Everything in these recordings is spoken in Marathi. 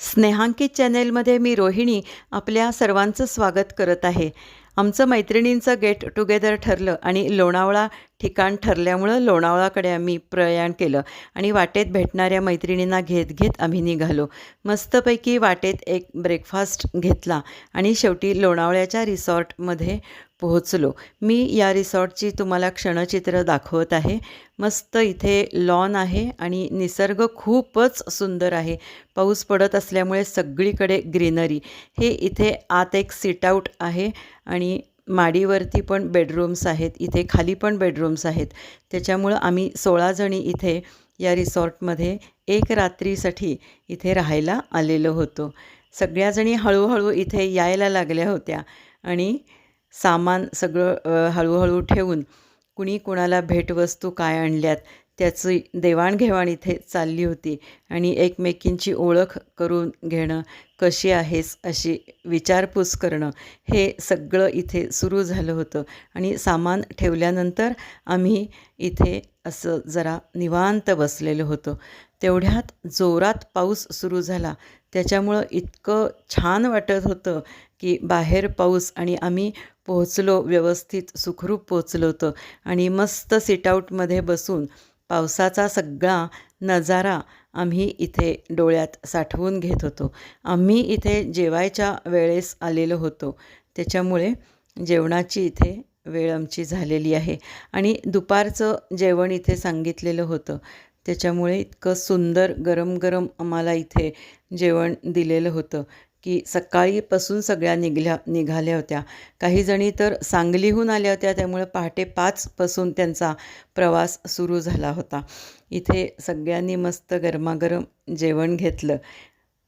स्नेहांकित चॅनेलमध्ये मी रोहिणी आपल्या सर्वांचं स्वागत करत आहे. आमचं मैत्रिणींचं गेट टुगेदर ठरलं आणि लोणावळा ठिकाण ठरल्यामुळं लोणावळाकडे आम्ही प्रयाण केलं आणि वाटेत भेटणाऱ्या मैत्रिणींना घेत घेत आम्ही निघालो. मस्तपैकी वाटेत एक ब्रेकफास्ट घेतला आणि शेवटी लोणावळ्याच्या रिसॉर्टमध्ये पोहोचलो. मी या रिसॉर्टची तुम्हाला क्षणचित्र दाखवत आहे. मस्त इथे लॉन आहे आणि निसर्ग खूपच सुंदर आहे. पाऊस पडत असल्यामुळे सगळीकडे ग्रीनरी हे इथे आत एक सिटआउट आहे आणि माडीवरती पण बेडरूम्स आहेत. इथे खाली पण बेडरूम्स आहेत. त्याच्यामुळं आम्ही सोळा जणी इथे या रिसॉर्टमध्ये एक रात्रीसाठी इथे राहायला आलेलो होतो. सगळ्याजणी हळूहळू इथे यायला लागल्या होत्या आणि सामान सगळं हळूहळू ठेवून कुणी कुणाला भेटवस्तू काय आणल्यात त्याची देवाणघेवाण इथे चालली होती आणि एकमेकींची ओळख करून घेणं कशी आहेस अशी विचारपूस करणं हे सगळं इथे सुरू झालं होतं. आणि सामान ठेवल्यानंतर आम्ही इथे असं जरा निवांत बसलेलो होतो. तेवढ्यात जोरात पाऊस सुरू झाला. त्याच्यामुळं इतकं छान वाटत होतं की बाहेर पाऊस आणि आम्ही पोहोचलो व्यवस्थित सुखरूप पोहोचलो होतो आणि मस्त सिटआउटमध्ये बसून पावसाचा सगळा नजारा आम्ही इथे डोळ्यात साठवून घेत होतो. आम्ही इथे जेवायच्या वेळेस आलेलो होतो. त्याच्यामुळे जेवणाची इथे वेळ आमची झालेली आहे. आणि दुपारचं जेवण इथे सांगितलेलं होतं. त्याच्यामुळे इतकं सुंदर गरम गरम आम्हाला इथे जेवण दिलेलं होतं की सकाळीपासून सगळ्या निघल्या निघाल्या होत्या. काही जणी तर सांगलीहून आल्या होत्या त्यामुळे पहाटे पाचपासून त्यांचा प्रवास सुरू झाला होता. इथे सगळ्यांनी मस्त गरमागरम जेवण घेतलं.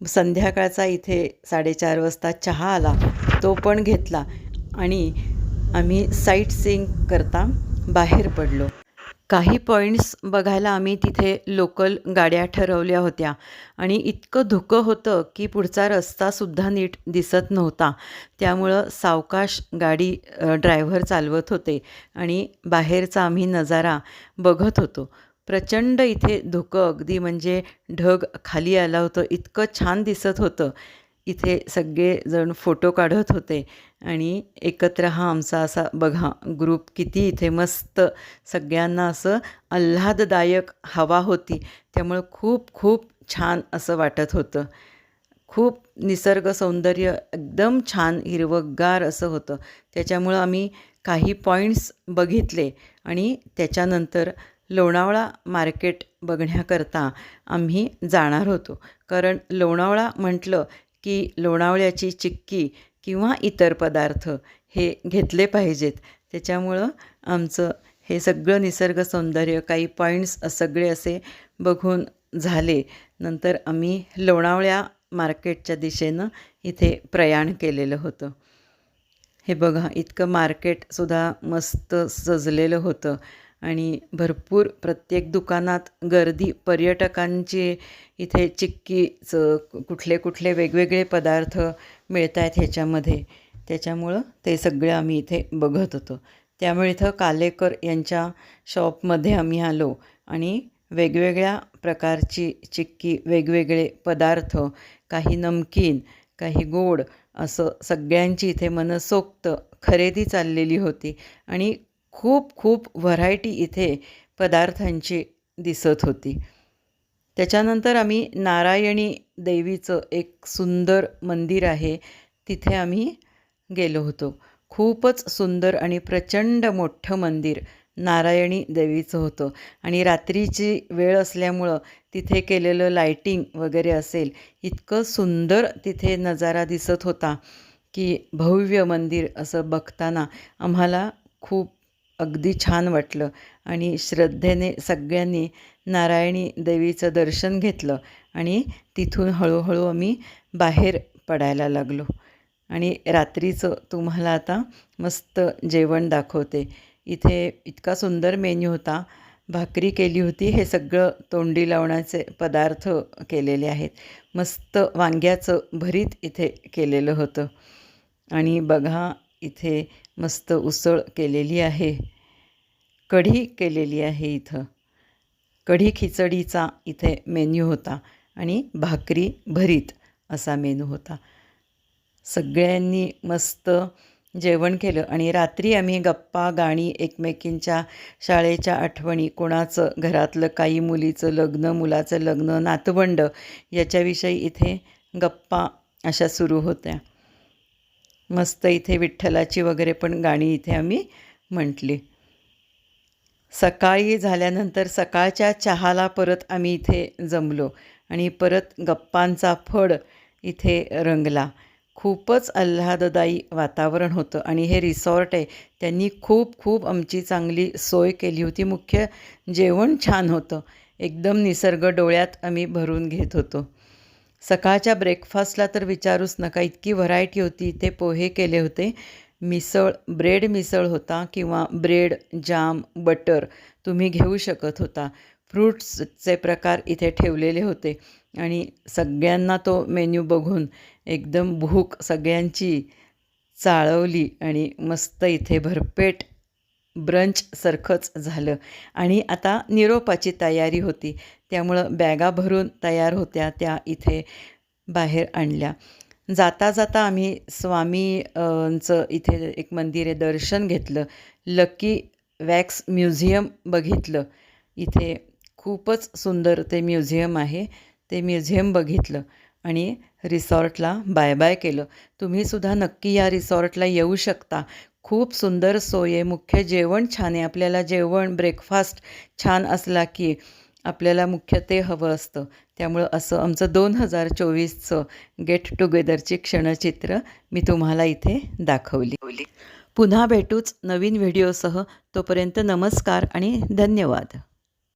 संध्याकाळचा इथे साडेचार वाजता चहा आला तो पण घेतला आणि आम्ही साईट सीइंग करता बाहेर पडलो. काही पॉईंट्स बघायला आम्ही तिथे लोकल गाड्या ठरवल्या होत्या. आणि इतकं धुकं होतं की पुढचा रस्तासुद्धा नीट दिसत नव्हता. त्यामुळं सावकाश गाडी ड्रायव्हर चालवत होते आणि बाहेरचा आम्ही नजारा बघत होतो. प्रचंड इथे धुकं अगदी म्हणजे ढग खाली आला होतं. इतकं छान दिसत होतं. इथे सगळेजण फोटो काढत होते. आणि एकत्र हा आमचा असा बघा ग्रुप किती इथे मस्त सगळ्यांना असं आल्हाददायक हवा होती. त्यामुळं खूप खूप छान असं वाटत होतं. खूप निसर्ग सौंदर्य एकदम छान हिरवंगार असं होतं. त्याच्यामुळं आम्ही काही पॉईंट्स बघितले. आणि त्याच्यानंतर लोणावळा मार्केट बघण्याकरता आम्ही जाणार होतो. कारण लोणावळा म्हटलं की लोणावळ्याची चिक्की किंवा इतर पदार्थ हे घेतले पाहिजेत. त्याच्यामुळं आमचं हे सगळं निसर्ग सौंदर्य काही पॉईंट्स सगळे असे बघून झाले. नंतर आम्ही लोणावळ्या मार्केटच्या दिशेनं इथे प्रयाण केलेलं होतं. हे बघा इतकं मार्केटसुद्धा मस्त सजलेलं होतं. आणि भरपूर प्रत्येक दुकानात गर्दी पर्यटकांची इथे चिक्कीचं कुठले कुठले वेगवेगळे पदार्थ मिळत आहेत ह्याच्यामध्ये. त्याच्यामुळं ते सगळे आम्ही इथे बघत होतो. त्यामुळे इथं कालेकर यांच्या शॉपमध्ये आम्ही आलो आणि वेगवेगळ्या प्रकारची चिक्की वेगवेगळे पदार्थ काही नमकीन काही गोड असं सगळ्यांची इथे मनसोक्त खरेदी चाललेली होती. आणि खूप खूप व्हरायटी इथे पदार्थांची दिसत होती. त्याच्यानंतर आम्ही नारायणी देवीचं एक सुंदर मंदिर आहे तिथे आम्ही गेलो होतो. खूपच सुंदर आणि प्रचंड मोठं मंदिर नारायणी देवीचं होतं. आणि रात्रीची वेळ असल्यामुळं तिथे केलेलं लाईटिंग वगैरे असेल इतकं सुंदर तिथे नजारा दिसत होता की भव्य मंदिर असं बघताना आम्हाला खूप अगदी छान वाटलं. आणि श्रद्धेने सगळ्यांनी नारायणी देवीचं दर्शन घेतलं आणि तिथून हळूहळू आम्ही बाहेर पडायला लागलो. आणि रात्रीचं तुम्हाला आता मस्त जेवण दाखवते. इथे इतका सुंदर मेन्यू होता. भाकरी केली होती. हे सगळं तोंडी लावण्याचे पदार्थ केलेले आहेत. मस्त वांग्याचं भरीत इथे केलेलं होतं. आणि बघा इथे मस्त उसळ केलेली आहे. कढी केलेली आहे इथं. कढी खिचडीचा इथे मेन्यू होता आणि भाकरी भरीत असा मेनू होता. सगळ्यांनी मस्त जेवण केलं आणि रात्री आम्ही गप्पा गाणी एकमेकींच्या शाळेच्या आठवणी कोणाचं घरातलं काही मुलीचं लग्न मुलाचं लग्न नातवंड याच्याविषयी इथे गप्पा अशा सुरू होत्या. मस्त इथे विठ्ठलाची वगैरे पण गाणी इथे आम्ही म्हटली. सकाळी झाल्यानंतर सकाळच्या चहाला परत आम्ही इथे जमलो आणि परत गप्पांचा फड इथे रंगला. खूपच आल्हाददायी वातावरण होतं आणि हे रिसॉर्ट आहे त्यांनी खूप खूप आमची चांगली सोय केली होती. मुख्य जेवण छान होतं. एकदम निसर्ग डोळ्यात आम्ही भरून घेत होतो. सकाळच्या ब्रेकफास्टला तर विचारूच नका इतकी व्हरायटी होती. इथे पोहे केले होते. मिसळ ब्रेड मिसळ होता किंवा ब्रेड जाम बटर तुम्ही घेऊ शकत होता. फ्रूट्सचे प्रकार इथे ठेवलेले होते. आणि सगळ्यांना तो मेन्यू बघून एकदम भूक सगळ्यांची चाळवली आणि मस्त इथे भरपेट ब्रंचसारखंच झालं. आणि आता निरोपाची तयारी होती. त्यामुळं बॅगा भरून तयार होत्या त्या इथे बाहेर आणल्या. जाता जाता आम्ही स्वामींचं इथे एक मंदिर आहे दर्शन घेतलं. लकी वॅक्स म्युझियम बघितलं. इथे खूपच सुंदर ते म्युझियम आहे. ते म्युझियम बघितलं आणि रिसॉर्टला बाय बाय केलं. तुम्हीसुद्धा नक्की या रिसॉर्टला येऊ शकता. खूप सुंदर सोय आहे मुख्य जेवण छान आहे. आपल्याला जेवण ब्रेकफास्ट छान असला की आपल्याला मुख्य ते हवं असतं. त्यामुळं असं आमचं दोन हजार चोवीसचं गेट टुगेदरची क्षणचित्र मी तुम्हाला इथे दाखवली. पुन्हा भेटूच नवीन व्हिडिओसह. तोपर्यंत नमस्कार आणि धन्यवाद.